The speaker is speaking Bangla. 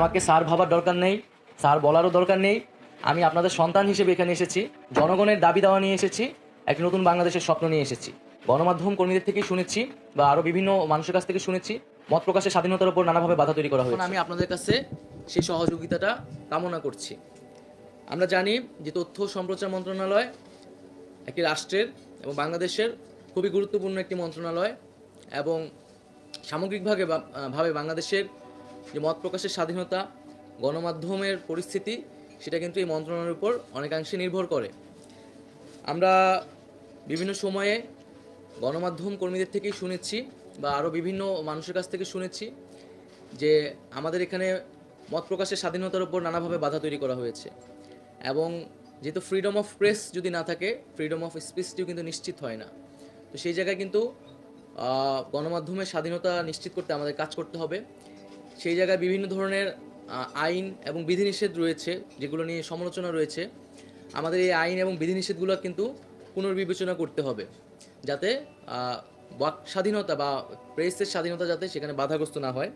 আমাকে স্যার ভাবার দরকার নেই, স্যার বলারও দরকার নেই। আমি আপনাদের সন্তান হিসেবে এখানে এসেছি, জনগণের দাবি দাওয়া নিয়ে এসেছি, একটি নতুন বাংলাদেশের স্বপ্ন নিয়ে এসেছি। গণমাধ্যম কর্মীদের থেকেই শুনেছি বা আরও বিভিন্ন মানুষের কাছ থেকে শুনেছি, মত প্রকাশের স্বাধীনতার উপর নানাভাবে বাধা তৈরি করা হয়েছে। আমি আপনাদের কাছে সেই সহযোগিতাটা কামনা করছি। আমরা জানি যে তথ্য সম্প্রচার মন্ত্রণালয় একটি রাষ্ট্রের এবং বাংলাদেশের খুবই গুরুত্বপূর্ণ একটি মন্ত্রণালয় এবং সামগ্রিকভাবে ভাবে বাংলাদেশের যে মত প্রকাশের স্বাধীনতা গণমাধ্যমের পরিস্থিতি, সেটা কিন্তু এই মন্ত্রণালয়ের উপর অনেকাংশে নির্ভর করে। আমরা বিভিন্ন সময়ে গণমাধ্যম কর্মীদের থেকেই শুনেছি বা আরও বিভিন্ন মানুষের কাছ থেকে শুনেছি যে আমাদের এখানে মত প্রকাশের স্বাধীনতার উপর নানাভাবে বাধা তৈরি করা হয়েছে। এবং যেহেতু ফ্রিডম অফ প্রেস যদি না থাকে ফ্রিডম অফ স্পিচটিও কিন্তু নিশ্চিত হয় না। তো সেই জায়গায় কিন্তু গণমাধ্যমের স্বাধীনতা নিশ্চিত করতে আমাদের কাজ করতে হবে। সেই জায়গায় বিভিন্ন ধরনের আইন এবং বিধিনিষেধ রয়েছে, যেগুলো নিয়ে সমালোচনা রয়েছে। আমাদের এই আইন এবং বিধিনিষেধগুলো কিন্তু পুনর্বিবেচনা করতে হবে, যাতে বাক, স্বাধীনতা বা প্রেসের স্বাধীনতা যাতে সেখানে বাধাগ্রস্ত না হয়।